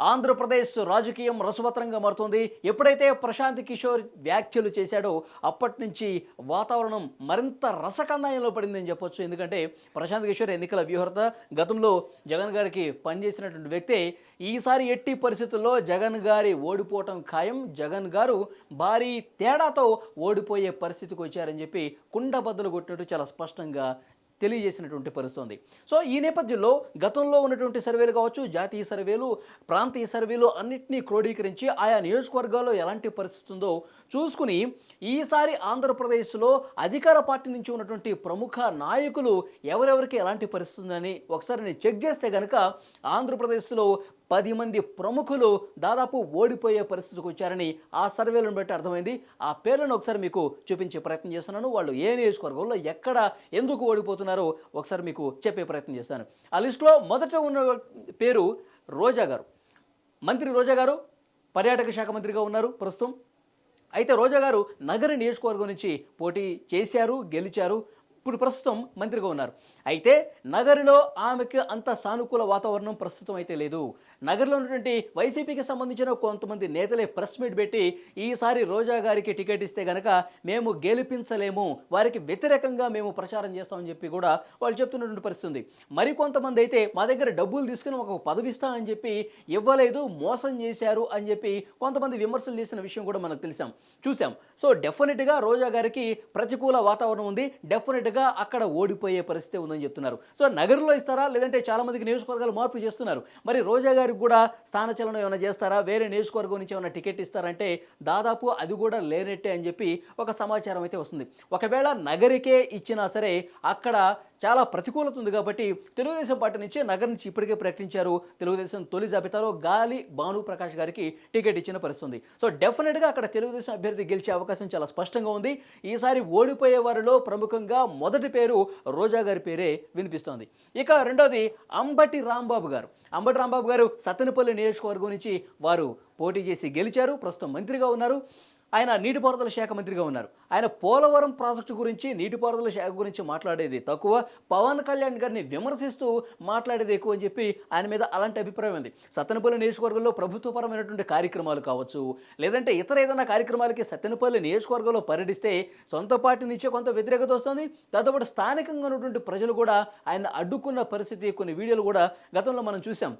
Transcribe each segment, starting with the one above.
ఆంధ్రప్రదేశ్ రాజకీయం రసవత్రంగా మారుతోంది. ఎప్పుడైతే ప్రశాంత్ కిషోర్ వ్యాఖ్యలు చేశాడో అప్పటి నుంచి వాతావరణం మరింత రసకందాయంలో పడిందని చెప్పొచ్చు. ఎందుకంటే ప్రశాంత్ కిషోర్ ఎన్నికల వ్యూహర్త గతంలో జగన్ గారికి పనిచేసినటువంటి వ్యక్తే ఈసారి ఎట్టి పరిస్థితుల్లో జగన్ గారి ఓడిపోవటం ఖాయం. జగన్ గారు భారీ తేడాతో ఓడిపోయే పరిస్థితికి వచ్చారని చెప్పి కుండబద్దలు కొట్టినట్టు చాలా స్పష్టంగా తెలియజేసినటువంటి పరిస్థితుంది. సో ఈ నేపథ్యంలో గతంలో ఉన్నటువంటి సర్వేలు కావచ్చు జాతీయ సర్వేలు ప్రాంతీయ సర్వేలు అన్నింటినీ క్రోడీకరించి ఆయా నియోజకవర్గాల్లో ఎలాంటి పరిస్థితి ఉందో చూసుకుని ఈసారి ఆంధ్రప్రదేశ్లో అధికార పార్టీ నుంచి ఉన్నటువంటి ప్రముఖ నాయకులు ఎవరెవరికి ఎలాంటి పరిస్థితి ఉందని ఒకసారి నేను చెక్ చేస్తే కనుక ఆంధ్రప్రదేశ్లో పది మంది ప్రముఖులు దాదాపు ఓడిపోయే పరిస్థితికి వచ్చారని ఆ సర్వేలను బట్టి అర్థమైంది. ఆ పేర్లను ఒకసారి మీకు చూపించే ప్రయత్నం చేస్తున్నాను. వాళ్ళు ఏ నియోజకవర్గంలో ఎక్కడ ఎందుకు ఓడిపోతున్నారో ఒకసారి మీకు చెప్పే ప్రయత్నం చేస్తాను. ఆ లిస్టులో మొదట ఉన్న పేరు రోజా గారు. మంత్రి రోజా గారు పర్యాటక శాఖ మంత్రిగా ఉన్నారు ప్రస్తుతం. అయితే రోజా గారు నగర నియోజకవర్గం నుంచి పోటీ చేశారు గెలిచారు. ఇప్పుడు ప్రస్తుతం మంత్రిగా ఉన్నారు. అయితే నగరులో ఆమెకు అంత సానుకూల వాతావరణం ప్రస్తుతం అయితే లేదు. నగరంలో ఉన్నటువంటి వైసీపీకి సంబంధించిన కొంతమంది నేతలే ప్రెస్ మీట్ పెట్టి ఈసారి రోజా గారికి టికెట్ ఇస్తే గనక మేము గెలిపించలేము వారికి వ్యతిరేకంగా మేము ప్రచారం చేస్తామని చెప్పి కూడా వాళ్ళు చెప్తున్నటువంటి పరిస్థితి ఉంది. మరికొంతమంది అయితే మా దగ్గర డబ్బులు తీసుకుని ఒక పదవి ఇస్తామని చెప్పి ఇవ్వలేదు మోసం చేశారు అని చెప్పి కొంతమంది విమర్శలు చేసిన విషయం కూడా మనకు తెలిసాం. చూసాం. సో డెఫినెట్గా రోజా గారికి ప్రతికూల వాతావరణం ఉంది. డెఫినెట్గా అక్కడ ఓడిపోయే పరిస్థితి ఉంది ఉందని చెప్తున్నారు. సో నగరంలో ఇస్తారా? లేదంటే చాలామందికి నియోజకవర్గాలు మార్పు చేస్తున్నారు. మరి రోజా గారికి కూడా స్థానచలనం ఏమైనా చేస్తారా? వేరే నియోజకవర్గం నుంచి ఏమైనా టికెట్ ఇస్తారంటే దాదాపు అది కూడా లేనట్టే అని చెప్పి ఒక సమాచారం అయితే వస్తుంది. ఒకవేళ నగరికే ఇచ్చినా సరే అక్కడ చాలా ప్రతికూలత ఉంది కాబట్టి తెలుగుదేశం పార్టీ నుంచి నగరం నుంచి ఇప్పటికే ప్రకటించారు. తెలుగుదేశం తొలి జాబితాలో గాలి భాను ప్రకాష్ గారికి టికెట్ ఇచ్చిన పరిస్థితి ఉంది సో డెఫినెట్గా అక్కడ తెలుగుదేశం అభ్యర్థి గెలిచే అవకాశం చాలా స్పష్టంగా ఉంది. ఈసారి ఓడిపోయే వారిలో ప్రముఖంగా మొదటి పేరు రోజా గారి పేరే వినిపిస్తోంది. ఇక రెండోది అంబటి రాంబాబు గారు. అంబటి రాంబాబు గారు సత్తెనపల్లి నియోజకవర్గం నుంచి వారు పోటీ చేసి గెలిచారు. ప్రస్తుతం మంత్రిగా ఉన్నారు. ఆయన నీటిపారుదల శాఖ మంత్రిగా ఉన్నారు. ఆయన పోలవరం ప్రాజెక్టు గురించి నీటిపారుదల శాఖ గురించి మాట్లాడేది తక్కువ. పవన్ కళ్యాణ్ గారిని విమర్శిస్తూ మాట్లాడేది ఎక్కువ అని చెప్పి ఆయన మీద అలాంటి అభిప్రాయం ఉంది. సత్తెనపల్లి నియోజకవర్గంలో ప్రభుత్వపరమైనటువంటి కార్యక్రమాలు కావచ్చు లేదంటే ఇతర ఏదైనా కార్యక్రమాలకి సత్తెనపల్లి నియోజకవర్గంలో పర్యటిస్తే సొంత పార్టీ నుంచే కొంత వ్యతిరేకత వస్తుంది. దాంతోపాటు స్థానికంగా ఉన్నటువంటి ప్రజలు కూడా ఆయన అడ్డుకున్న పరిస్థితి కొన్ని వీడియోలు కూడా గతంలో మనం చూసాం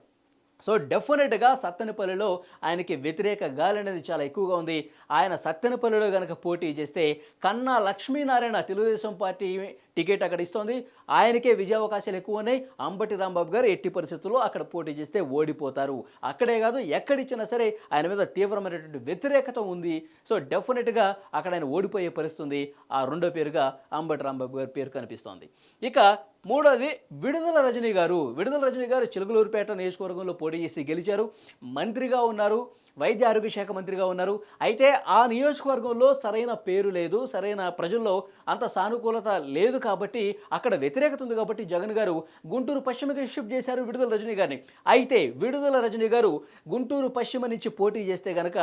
సో డెఫినెట్గా సత్తెనపల్లిలో ఆయనకి వ్యతిరేక గాలి అనేది చాలా ఎక్కువగా ఉంది. ఆయన సత్తెనపల్లిలో కనుక పోటీ చేస్తే కన్నా లక్ష్మీనారాయణ తెలుగుదేశం పార్టీ టికెట్ అక్కడ ఇస్తోంది. ఆయనకే విజయావకాశాలు ఎక్కువ ఉన్నాయి అంబటి రాంబాబు గారు ఎట్టి పరిస్థితుల్లో అక్కడ పోటీ చేస్తే ఓడిపోతారు. అక్కడే కాదు ఎక్కడిచ్చినా సరే ఆయన మీద తీవ్రమైనటువంటి వ్యతిరేకత ఉంది. సో డెఫినెట్గా అక్కడ ఆయన ఓడిపోయే పరిస్థితి ఉంది ఆ రెండో పేరుగా అంబటి రాంబాబు గారి పేరు కనిపిస్తోంది. ఇక మూడోది విడుదల రజనీ గారు. విడుదల రజనీ గారు చిలుకలూరుపేట నియోజకవర్గంలో పోటీ చేసి గెలిచారు. మంత్రిగా ఉన్నారు. వైద్య ఆరోగ్య శాఖ మంత్రిగా ఉన్నారు. అయితే ఆ నియోజకవర్గంలో సరైన పేరు లేదు సరైన ప్రజల్లో అంత సానుకూలత లేదు కాబట్టి అక్కడ వ్యతిరేకత ఉంది కాబట్టి జగన్ గారు గుంటూరు పశ్చిమకి షిఫ్ట్ చేశారు విడుదల రజనీ గారిని. అయితే విడుదల రజనీ గారు గుంటూరు పశ్చిమ నుంచి పోటీ చేస్తే కనుక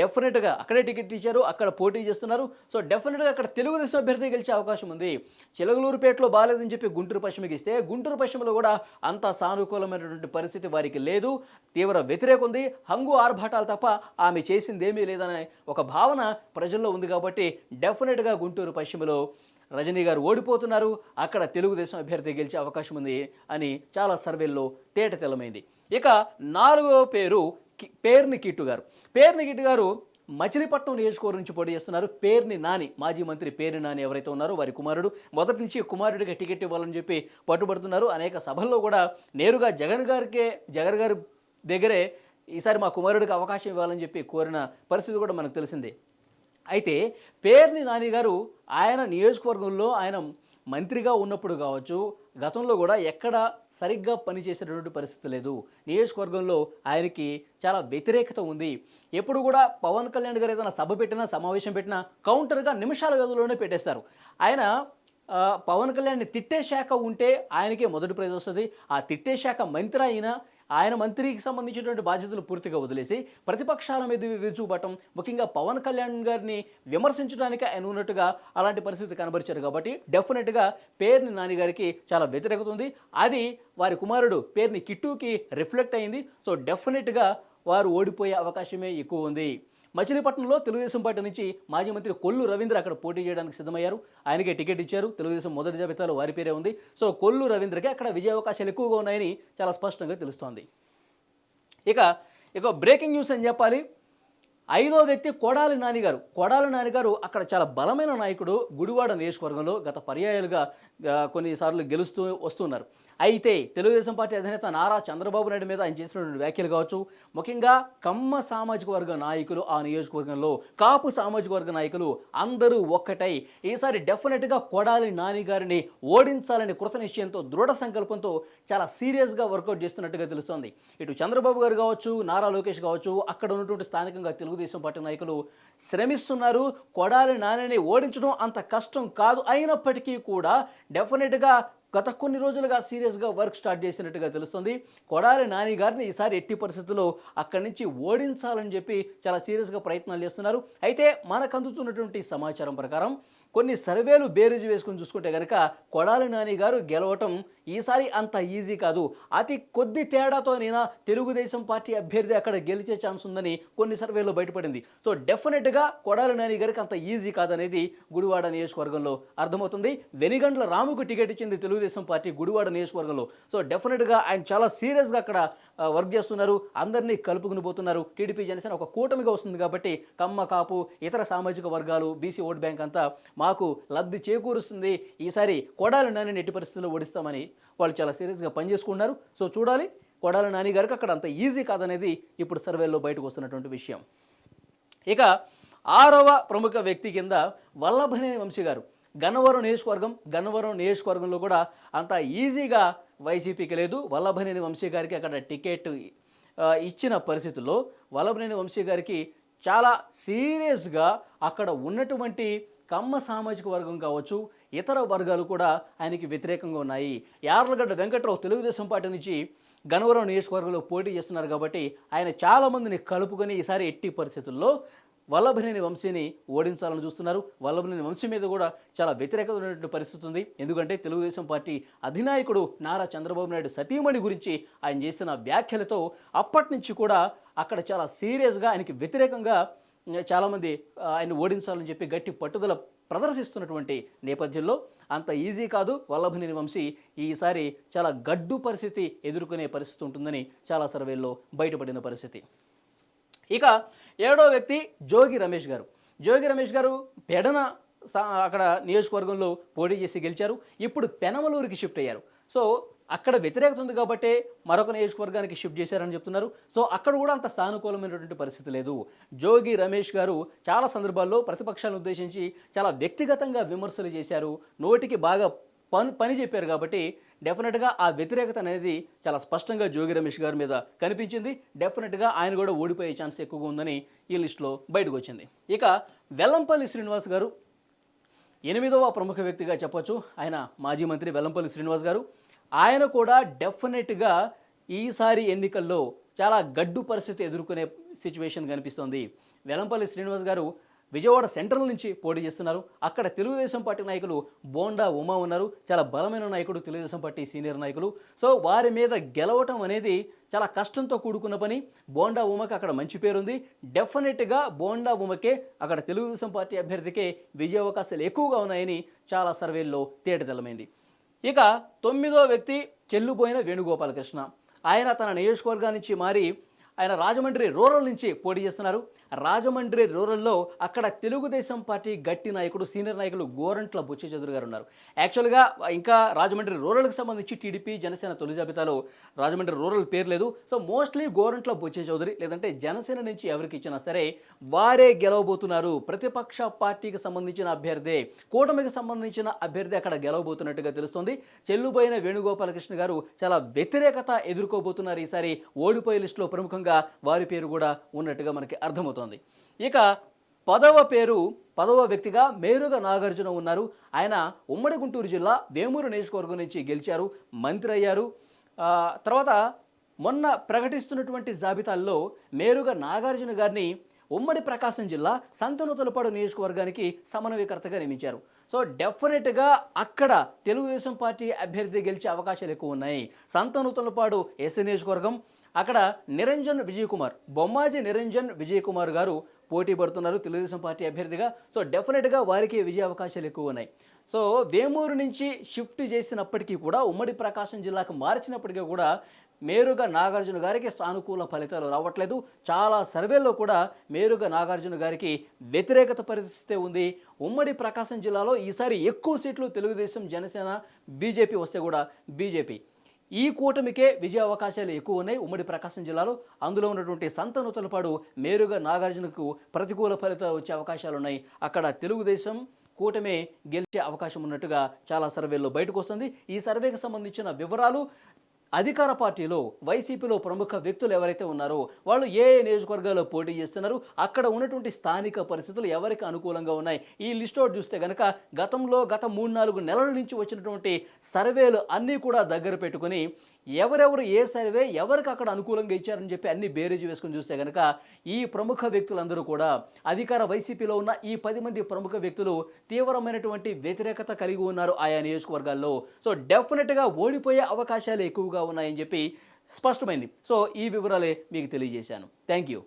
డెఫినెట్గా అక్కడే టికెట్ ఇచ్చారు అక్కడ పోటీ చేస్తున్నారు. సో డెఫినెట్గా అక్కడ తెలుగుదేశం అభ్యర్థి గెలిచే అవకాశం ఉంది. చిలగలూరుపేటలో బాగాలేదని చెప్పి గుంటూరు పశ్చిమకి ఇస్తే గుంటూరు పశ్చిమలో కూడా అంత సానుకూలమైనటువంటి పరిస్థితి వారికి లేదు. తీవ్ర వ్యతిరేకం ఉంది. హంగు ఆర్భాటాలతో తప్ప ఆమె చేసిందేమీ లేదనే ఒక భావన ప్రజల్లో ఉంది కాబట్టి డెఫినెట్గా గుంటూరు పశ్చిమలో రజనీ గారు ఓడిపోతున్నారు. అక్కడ తెలుగుదేశం అభ్యర్థి గెలిచే అవకాశం ఉంది అని చాలా సర్వేల్లో తేట తెల్లమైంది ఇక నాలుగో పేరు కి- పేర్ని కిట్టు గారు. పేర్ని కిట్టు గారు మచిలీపట్నం నియోజకవర్గం నుంచి పోటీ చేస్తున్నారు. పేర్ని నాని మాజీ మంత్రి పేర్ని నాని ఎవరైతే ఉన్నారో వారి కుమారుడు. మొదటి నుంచి కుమారుడిగా టికెట్ ఇవ్వాలని చెప్పి పట్టుబడుతున్నారు. అనేక సభల్లో కూడా నేరుగా జగన్ గారికే జగన్ గారి దగ్గరే ఈసారి మా కుమారుడికి అవకాశం ఇవ్వాలని చెప్పి కోరిన పరిస్థితి కూడా మనకు తెలిసిందే. అయితే పేర్ని నాని గారు ఆయన నియోజకవర్గంలో ఆయన మంత్రిగా ఉన్నప్పుడు కావచ్చు గతంలో కూడా ఎక్కడ సరిగ్గా పనిచేసేటటువంటి పరిస్థితి లేదు. నియోజకవర్గంలో ఆయనకి చాలా వ్యతిరేకత ఉంది. ఎప్పుడు కూడా పవన్ కళ్యాణ్ గారు ఏదైనా సభ పెట్టినా సమావేశం పెట్టినా కౌంటర్గా నిమిషాల వ్యవధిలోనే పెట్టేస్తారు. ఆయన పవన్ కళ్యాణ్ని తిట్టే శాఖ ఉంటే ఆయనకే మొదటి ప్రైజ్ వస్తుంది. ఆ తిట్టే శాఖ మంత్రి అయినా ఆయన మంత్రికి సంబంధించినటువంటి బాధ్యతలు పూర్తిగా వదిలేసి ప్రతిపక్షాల మీద విరుచుకుపట్టం ముఖ్యంగా పవన్ కళ్యాణ్ గారిని విమర్శించడానికి ఆయన ఉన్నట్టుగా అలాంటి పరిస్థితి కనబరిచారు కాబట్టి డెఫినెట్గా పేరుని నాని గారికి చాలా వ్యతిరేకత ఉంది అది వారి కుమారుడు పేరుని కిట్టుకి రిఫ్లెక్ట్ అయింది. సో డెఫినెట్గా వారు ఓడిపోయే అవకాశమే ఎక్కువ ఉంది. మచిలీపట్నంలో తెలుగుదేశం పార్టీ నుంచి మాజీ మంత్రి కొల్లు రవీంద్ర అక్కడ పోటీ చేయడానికి సిద్ధమయ్యారు. ఆయనకే టికెట్ ఇచ్చారు. తెలుగుదేశం మొదటి జాబితాలో వారి పేరే ఉంది. సో కొల్లు రవీంద్రకి అక్కడ విజయావకాశాలు ఎక్కువగా ఉన్నాయని చాలా స్పష్టంగా తెలుస్తోంది. ఇక ఇక బ్రేకింగ్ న్యూస్ అని చెప్పాలి. ఐదో వ్యక్తి కొడాలి నానిగారు. కొడాలి నానిగారు అక్కడ చాలా బలమైన నాయకుడు గుడివాడ నియోజకవర్గంలో గత పర్యాయాలుగా కొన్నిసార్లు గెలుస్తూ వస్తున్నారు. అయితే తెలుగుదేశం పార్టీ అధినేత నారా చంద్రబాబు నాయుడు మీద ఆయన చేసినటువంటి వ్యాఖ్యలు కావచ్చు. ముఖ్యంగా కమ్మ సామాజిక వర్గ నాయకులు ఆ నియోజకవర్గంలో కాపు సామాజిక వర్గ నాయకులు అందరూ ఒక్కటై ఈసారి డెఫినెట్గా కొడాలి నాని గారిని ఓడించాలని కృత నిశ్చయంతో దృఢ సంకల్పంతో చాలా సీరియస్గా వర్కౌట్ చేస్తున్నట్టుగా తెలుస్తోంది. ఇటు చంద్రబాబు గారు కావచ్చు నారా లోకేష్ కావచ్చు అక్కడ ఉన్నటువంటి స్థానికంగా తెలుగుదేశం పార్టీ నాయకులు శ్రమిస్తున్నారు. కొడాలి నానిని ఓడించడం అంత కష్టం కాదు. అయినప్పటికీ కూడా డెఫినెట్గా గత కొన్ని రోజులుగా సీరియస్గా వర్క్ స్టార్ట్ చేసినట్టుగా తెలుస్తుంది. కొడాలి నాని గారిని ఈసారి ఎట్టి పరిస్థితుల్లో అక్కడి నుంచి ఓడించాలని చెప్పి చాలా సీరియస్గా ప్రయత్నాలు చేస్తున్నారు. అయితే మనకు అందుతున్నటువంటి సమాచారం ప్రకారం కొన్ని సర్వేలు బేరీజు వేసుకొని చూసుకుంటే కనుక కొడాలి నాని గారు గెలవటం ఈసారి అంత ఈజీ కాదు. అతి కొద్ది తేడాతోనైనా తెలుగుదేశం పార్టీ అభ్యర్థి అక్కడ గెలిచే ఛాన్స్ ఉందని కొన్ని సర్వేలు బయటపడింది. సో డెఫినెట్గా కొడాలి నాని గారికి అంత ఈజీ కాదనేది గుడివాడ నియోజకవర్గంలో అర్థమవుతుంది. వెనిగండ్ల రాముకు టికెట్ ఇచ్చింది తెలుగుదేశం పార్టీ గుడివాడ నియోజకవర్గంలో. సో డెఫినెట్గా ఆయన చాలా సీరియస్గా అక్కడ వర్క్ చేస్తున్నారు. అందరినీ కలుపుకుని పోతున్నారు. టీడీపీ జనసేన ఒక కూటమిగా వస్తుంది కాబట్టి కమ్మ కాపు ఇతర సామాజిక వర్గాలు బీసీ ఓట్ బ్యాంక్ అంతా మాకు లబ్ధి చేకూరుస్తుంది. ఈసారి కొడాలి నాని ఎట్టి పరిస్థితుల్లో ఓడిస్తామని వాళ్ళు చాలా సీరియస్గా పనిచేసుకున్నారు సో చూడాలి కొడాలి నాని గారికి అక్కడ అంత ఈజీ కాదనేది ఇప్పుడు సర్వేలో బయటకు వస్తున్నటువంటి విషయం. ఇక ఆరవ ప్రముఖ వ్యక్తి కింద వల్లభనేని వంశీ గారు. గన్నవరం నియోజకవర్గం గన్నవరం నియోజకవర్గంలో కూడా అంత ఈజీగా వైసీపీకి లేదు. వల్లభనేని వంశీ గారికి అక్కడ టికెట్ ఇచ్చిన పరిస్థితుల్లో వల్లభనేని వంశీ గారికి చాలా సీరియస్గా అక్కడ ఉన్నటువంటి కమ్మ సామాజిక వర్గం కావచ్చు ఇతర వర్గాలు కూడా ఆయనకి వ్యతిరేకంగా ఉన్నాయి. యార్లగడ్డ వెంకట్రావు తెలుగుదేశం పార్టీ నుంచి గనవరం నియోజకవర్గంలో పోటీ చేస్తున్నారు కాబట్టి ఆయన చాలామందిని కలుపుకొని ఈసారి ఎట్టి పరిస్థితుల్లో వల్లభనేని వంశీని ఓడించాలని చూస్తున్నారు. వల్లభనేని వంశీ మీద కూడా చాలా వ్యతిరేకత ఉన్నటువంటి పరిస్థితి ఉంది. ఎందుకంటే తెలుగుదేశం పార్టీ అధినాయకుడు నారా చంద్రబాబు నాయుడు సతీమణి గురించి ఆయన చేసిన వ్యాఖ్యలతో అప్పటి నుంచి కూడా అక్కడ చాలా సీరియస్గా ఆయనకి వ్యతిరేకంగా చాలామంది ఆయన ఓడించాలని చెప్పి గట్టి పట్టుదల ప్రదర్శిస్తున్నటువంటి నేపథ్యంలో అంత ఈజీ కాదు. వల్లభనేని వంశీ ఈసారి చాలా గడ్డు పరిస్థితి ఎదుర్కొనే పరిస్థితి ఉంటుందని చాలా సర్వేల్లో బయటపడిన పరిస్థితి. ఇక ఏడో వ్యక్తి జోగి రమేష్ గారు. జోగి రమేష్ గారు పెడన అక్కడ నియోజకవర్గంలో పోటీ చేసి గెలిచారు. ఇప్పుడు పెనమలూరుకి షిఫ్ట్ అయ్యారు. సో అక్కడ వ్యతిరేకత ఉంది కాబట్టి మరొక నియోజకవర్గానికి షిఫ్ట్ చేశారని చెప్తున్నారు. సో అక్కడ కూడా అంత సానుకూలమైనటువంటి పరిస్థితి లేదు. జోగి రమేష్ గారు చాలా సందర్భాల్లో ప్రతిపక్షాలను ఉద్దేశించి చాలా వ్యక్తిగతంగా విమర్శలు చేశారు. నోటికి బాగా పని పని చెప్పారు కాబట్టి డెఫినెట్గా ఆ వ్యతిరేకత అనేది చాలా స్పష్టంగా జోగి రమేష్ గారి మీద కనిపించింది. డెఫినెట్గా ఆయన కూడా ఓడిపోయే ఛాన్స్ ఎక్కువగా ఉందని ఈ లిస్టులో బయటకు వచ్చింది. ఇక వెల్లంపల్లి శ్రీనివాస్ గారు ఎనిమిదవ ప్రముఖ వ్యక్తిగా చెప్పొచ్చు. ఆయన మాజీ మంత్రి వెల్లంపల్లి శ్రీనివాస్ గారు. ఆయన కూడా డెఫినెట్గా ఈసారి ఎన్నికల్లో చాలా గడ్డు పరిస్థితి ఎదుర్కొనే సిచ్యువేషన్ కనిపిస్తోంది. వెల్లంపల్లి శ్రీనివాస్ గారు విజయవాడ సెంట్రల్ నుంచి పోటీ చేస్తున్నారు. అక్కడ తెలుగుదేశం పార్టీ నాయకులు బోండా ఉమా ఉన్నారు. చాలా బలమైన నాయకుడు తెలుగుదేశం పార్టీ సీనియర్ నాయకులు. సో వారి మీద గెలవటం అనేది చాలా కష్టంతో కూడుకున్న పని. బోండా ఉమకి అక్కడ మంచి పేరుంది. డెఫినెట్గా బోండా ఉమకే అక్కడ తెలుగుదేశం పార్టీ అభ్యర్థికే విజయ అవకాశాలు ఎక్కువగా ఉన్నాయని చాలా సర్వేల్లో తేటతెల్లమైంది ఇక తొమ్మిదో వ్యక్తి చెల్లుపోయిన వేణుగోపాలకృష్ణ. ఆయన తన నియోజకవర్గానికి నుంచి మారి ఆయన రాజమండ్రి రూరల్ నుంచి పోటీ చేస్తున్నారు. రాజమండ్రి రూరల్లో అక్కడ తెలుగుదేశం పార్టీ గట్టి నాయకుడు సీనియర్ నాయకులు గోరంట్ల బుచ్చి చౌదరి గారు ఉన్నారు. యాక్చువల్గా ఇంకా రాజమండ్రి రూరల్కి సంబంధించి టీడీపీ జనసేన తొలి జాబితాలో రాజమండ్రి రూరల్ పేరు లేదు. సో మోస్ట్లీ గోరంట్ల బుచ్చి చౌదరి లేదంటే జనసేన నుంచి ఎవరికి ఇచ్చినా సరే వారే గెలవబోతున్నారు. ప్రతిపక్ష పార్టీకి సంబంధించిన అభ్యర్థి కూటమికి సంబంధించిన అభ్యర్థి అక్కడ గెలవబోతున్నట్టుగా తెలుస్తోంది. చెల్లుబోయిన వేణుగోపాలకృష్ణ గారు చాలా వ్యతిరేకత ఎదుర్కోబోతున్నారు ఈసారి ఓడిపోయే లిస్టులో ప్రముఖంగా. వారి పేరు కూడా ఉన్నట్టుగా మనకి అర్థమవుతోంది. ఇక పదవ పేరు పదవ వ్యక్తిగా మేరుగ నాగార్జున ఉన్నారు. ఆయన ఉమ్మడి గుంటూరు జిల్లా వేమూరు నియోజకవర్గం నుంచి గెలిచారు మంత్రి అయ్యారు. తర్వాత మొన్న ప్రకటిస్తున్నటువంటి జాబితాల్లో మేరుగా నాగార్జున గారిని ఉమ్మడి ప్రకాశం జిల్లా సంతనూతలపాడు నియోజకవర్గానికి సమన్వయకర్తగా నియమించారు. సో డెఫినెట్గా అక్కడ తెలుగుదేశం పార్టీ అభ్యర్థి గెలిచే అవకాశాలు ఎక్కువ ఉన్నాయి. సంతనూతలపాడు ఎస్సీ నియోజకవర్గం అక్కడ నిరంజన్ విజయ్ కుమార్ బొమ్మాజీ నిరంజన్ విజయ్ కుమార్ గారు పోటీ పడుతున్నారు తెలుగుదేశం పార్టీ అభ్యర్థిగా. సో డెఫినెట్గా వారికి విజయ అవకాశాలు ఎక్కువ ఉన్నాయి. సో వేమూరు నుంచి షిఫ్ట్ చేసినప్పటికీ కూడా ఉమ్మడి ప్రకాశం జిల్లాకు మార్చినప్పటికీ కూడా మేరుగా నాగార్జున గారికి సానుకూల ఫలితాలు రావట్లేదు. చాలా సర్వేల్లో కూడా మేరుగా నాగార్జున గారికి వ్యతిరేకత పరిస్థితి ఉంది. ఉమ్మడి ప్రకాశం జిల్లాలో ఈసారి ఎక్కువ సీట్లు తెలుగుదేశం జనసేన బీజేపీ వస్తే కూడా బీజేపీ. ఈ కూటమికే విజయ అవకాశాలు ఎక్కువ ఉన్నాయి. ఉమ్మడి ప్రకాశం జిల్లాలో అందులో ఉన్నటువంటి సంతనూతలపాడు మేరుగా నాగార్జునకు ప్రతికూల ఫలితాలు వచ్చే అవకాశాలు ఉన్నాయి. అక్కడ తెలుగుదేశం కూటమే గెలిచే అవకాశం ఉన్నట్టుగా చాలా సర్వేల్లో బయటకు వస్తుంది. ఈ సర్వేకి సంబంధించిన వివరాలు అధికార పార్టీలో వైసీపీలో ప్రముఖ వ్యక్తులు ఎవరైతే ఉన్నారో వాళ్ళు ఏ ఏ నియోజకవర్గాల్లో పోటీ చేస్తున్నారు అక్కడ ఉన్నటువంటి స్థానిక పరిస్థితులు ఎవరికి అనుకూలంగా ఉన్నాయి? ఈ లిస్ట్ అవుట్ చూస్తే కనుక గతంలో గత మూడు నాలుగు నెలల నుంచి వచ్చినటువంటి సర్వేలు అన్నీ కూడా దగ్గర పెట్టుకొని ఎవరెవరు ఏ సర్వే ఎవరికి అక్కడ అనుకూలంగా ఇచ్చారని చెప్పి అన్ని బేరేజ్ వేసుకొని చూస్తే కనుక ఈ ప్రముఖ వ్యక్తులందరూ కూడా అధికార వైసీపీలో ఉన్న ఈ పది మంది ప్రముఖ వ్యక్తులు తీవ్రమైనటువంటి వ్యతిరేకత కలిగి ఉన్నారు ఆయా నియోజకవర్గాల్లో. సో డెఫినెట్గా ఓడిపోయే అవకాశాలు ఎక్కువగా ఉన్నాయని చెప్పి స్పష్టమైంది. సో ఈ వివరాలే మీకు తెలియజేశాను. Thank you